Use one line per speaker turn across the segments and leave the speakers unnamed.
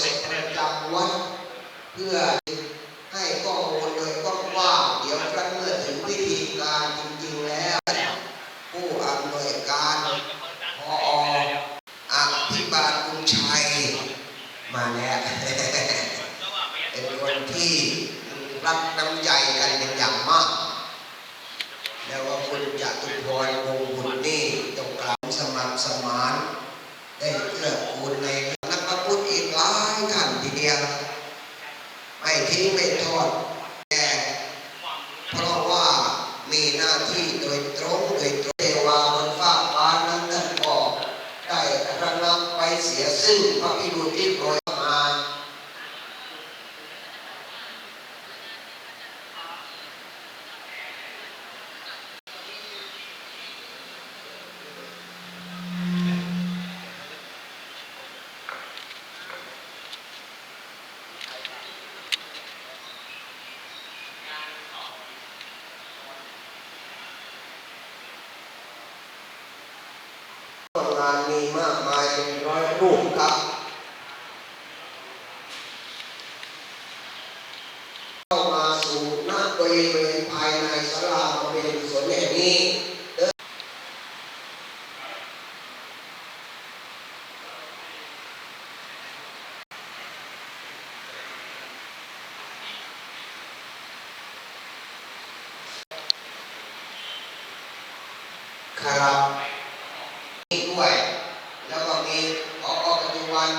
สถประจำวัดเพื่อให้ข้อมูลโดยกว้างๆเดี๋ยวครั้นเมื่อถึงพิธีการจริงๆแล้ว ผู้อำนวยการพออภิบาลกุณชัยมาแล้ว เป็นคนที่รักน้ำใจกันเป็นอย่างมาก แล้วว่าคุณจตุพรวงศ์บุญนี่ตรงกลางสมัครสมาน ได้เกื้อกูลในนักพระพุทธอีกหลายท่านทีเดียว ไม่ทิ้งไม่ทอดแก่เพราะว่ามีหน้าที่โดยตรงโดยตรงเทวาบนฟ้าฟ้านั้นท่านก็ได้ระงับไปเสียซึ่งพระพิรุณที่โปรยมา งานมีมากมายเป็นร้อยรูปครับ เข้ามาสู่ ณบริเวณภายในศาลาบำเพ็ญกุศลแห่งนี้เดินครับ มีด้วย แล้วก็มีออปัจจุบัน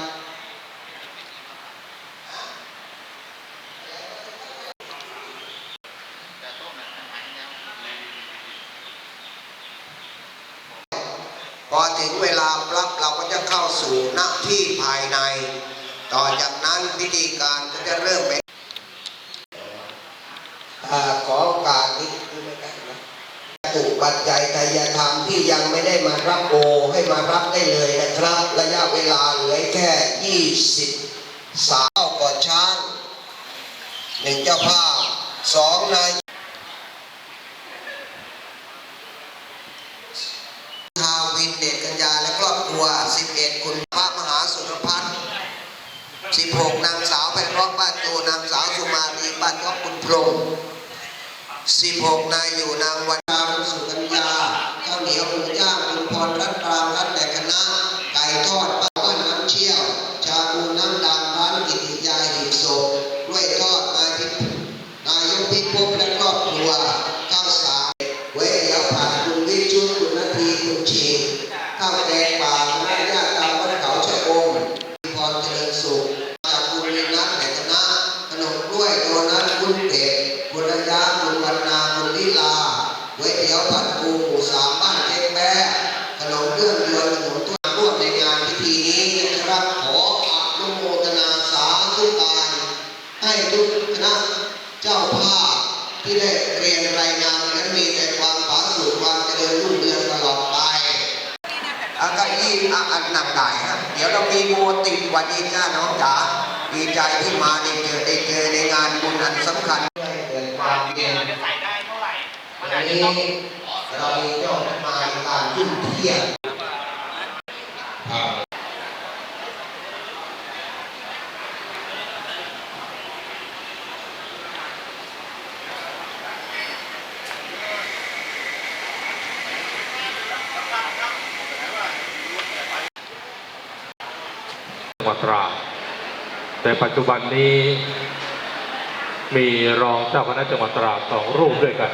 พอถึงเวลาปรับเราก็จะเข้าสู่หน้าที่ภายใน ต่อจากนั้นพิธีการก็จะเริ่มเป็นขอโอกาสนี้คือไม่ได้นะถูกปัจจัยทายธรรมที่ยังไม่ได้มารับโอให้มารับได้เลยนะครับ ระยะเวลาเหลือแค่ 20สาวก่อนช้างหนึ่งเจ้าภาพสองนาย ทาวินเดชกัญญาและครอบครัว 11 คุณพระมหาสุรพัฒน์16 นางสาวไพเราะบ้านตูนางสาวสุมาลีบ้านยอกคุณพรหม16 นายอยู่นางวันดาวสุ ใจที่มาได้เจอได้เจอในงานบุญอันสำคัญด้เกิดความเย็น
เราจะใส่ได้เท่าไหร่มัน
วันนี้เรามีเจ้ามาการยุ่งเที่ยง
จังหวัดตราด แต่ปัจจุบันนี้มีรองเจ้าคณะจังหวัดตราดสองรูปด้วยกัน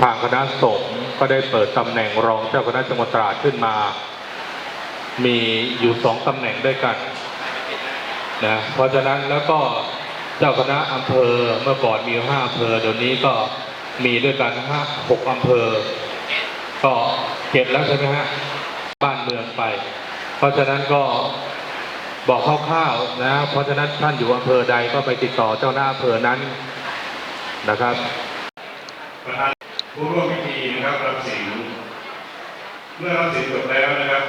ทางคณะสงฆ์ก็ได้เปิดตำแหน่งรองเจ้าคณะจังหวัดตราดขึ้นมา มีอยู่สองตำแหน่งด้วยกันนะเพราะฉะนั้นแล้วก็เจ้าคณะอำเภอเมื่อก่อนมีห้าอำเภอเดี๋ยวนี้ก็มีด้วยกันห้าหกอำเภอ ก็ เก็บแล้วใช่ไหมฮะบ้านเมืองไป เพราะฉะนั้นก็บอกคร่าวๆนะ เพราะฉะนั้นท่านอยู่อำเภอใดก็ไปติดต่อเจ้าหน้าอำเภอนั้นนะครับ
ประธานผู้ร่วมพิธีนะครับรับสินเมื่อรับสินจบแล้วนะครับ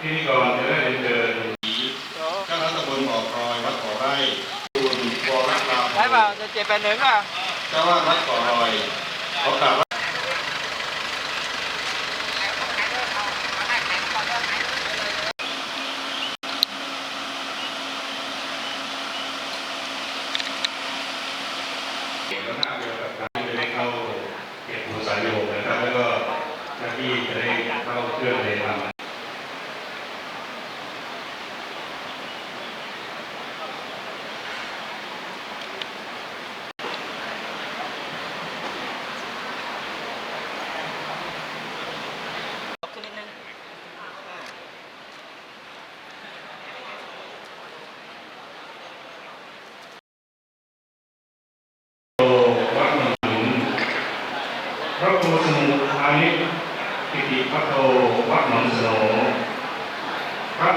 พิธีกรจะได้เรียนเชิญเจ้าคณะตำบลบ่อคอยวัดบ่อไร่คุณวรราม
ได้ป่ะจะเจ็บไปหนึ่งอะ
เจ้าว่าวัดบ่อรอยขอกราบ พระครูสมุอานิกิติพัทโตวัดหนองสโน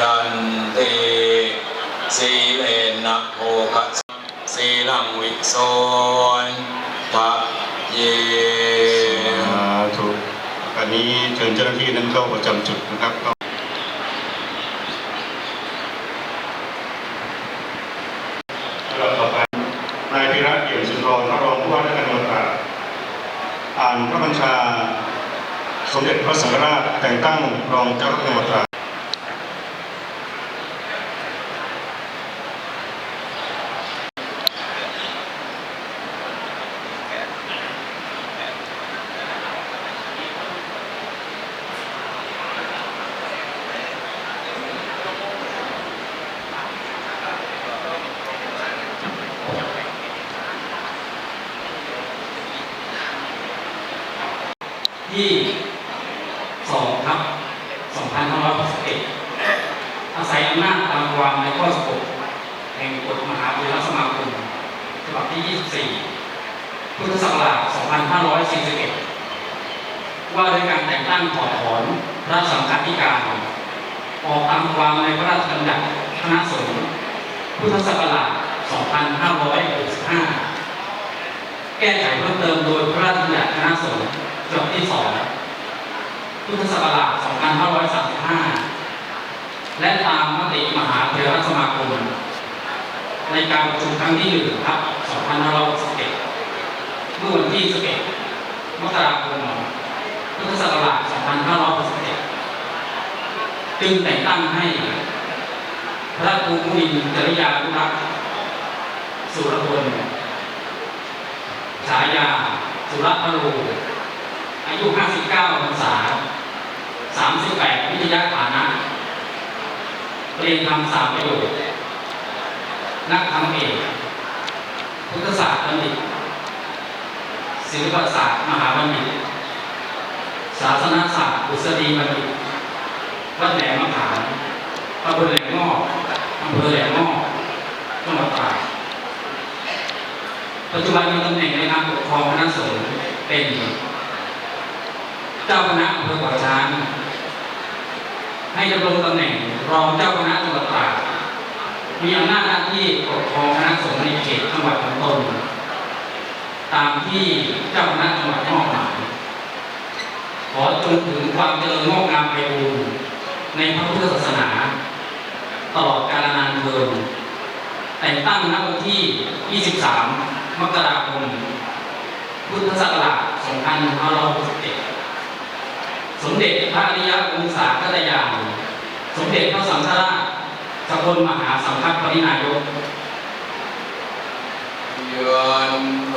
ยั
นเติสีเลนะโภคสีลังวิโสนทะเย
ถูกอันนี้เชิญเจ้าหน้าที่นั้นเข้าประจำจุดนะครับก็ลำดับต่อไปนายพิรัตเอี่ยมสุนทรพระรองผู้ว่าราชการจังหวัดตราดอ่านพระบัญชา สมเด็จพระสังฆราชแต่งตั้งรองเจ้าคณะจังหวัดตราด
ที่2ทับ2561อาศัยอำนาจตามความในข้อ16แห่งกฎมหาวิทยาลัยสมาคมฉบับที่ 24 พุทธ ศักราช 2541 ว่าด้วยการแต่งตั้งถอดถอนพระสังฆาธิการ ออกตามความในพระราชบัญญัติคณะสงฆ์พุทธศักราช 2565 แก้ไขเพิ่มเติมโดยพระราชบัญญัติคณะสงฆ์ฉบับที่ 2 พุทธศักราช 2535 และตามมติมหาเถรสมาคมในการประชุมครั้งที่1ครับ 2561 เมื่อวันที่ 11 มกราคม พุทธศักราช 2561 จึงแต่งตั้งให้พระครูมุนินจริยานุรักสุรพลฉายา สุรพโรอายุ 59พรรษา 38 วิทยาฐานะ เรียนทำสามประโยชน์ นักธรรมเอก พุทธศาสตร์บัณฑิต ศิลปศาสตร์มหาบัณฑิตศาสนศาสตร์อุษฎีบัณฑิตวัดแหลมมะขามตำบลแหลมงอกอำเภอแหลมงอกจังหวัดตาดปัจจุบันมีตำแหน่งในการปกครองคณะสงฆ์เป็น เจ้าคณะอำเภอก่อช้าง ให้ดำรงตำแหน่งรองเจ้าคณะจังหวัดตาดมีอำนาจหน้าที่ปกครองคณะสงฆ์ในเขตจังหวัดของตน ตามที่เจ้าคณะจังหวัดมอบหมายขอจงถึงความเจริญงอกงามไปบูรณ์ในพระพุทธศาสนา ตลอดกาลนานเทอญแต่งตั้งณวันที่ 23 มกราคม พุทธศักราช 2567สมเด็จพระอริยวงศาคตยานสมเด็จพระสังฆราชสกลมหาสังฆปรินายก
ยันโต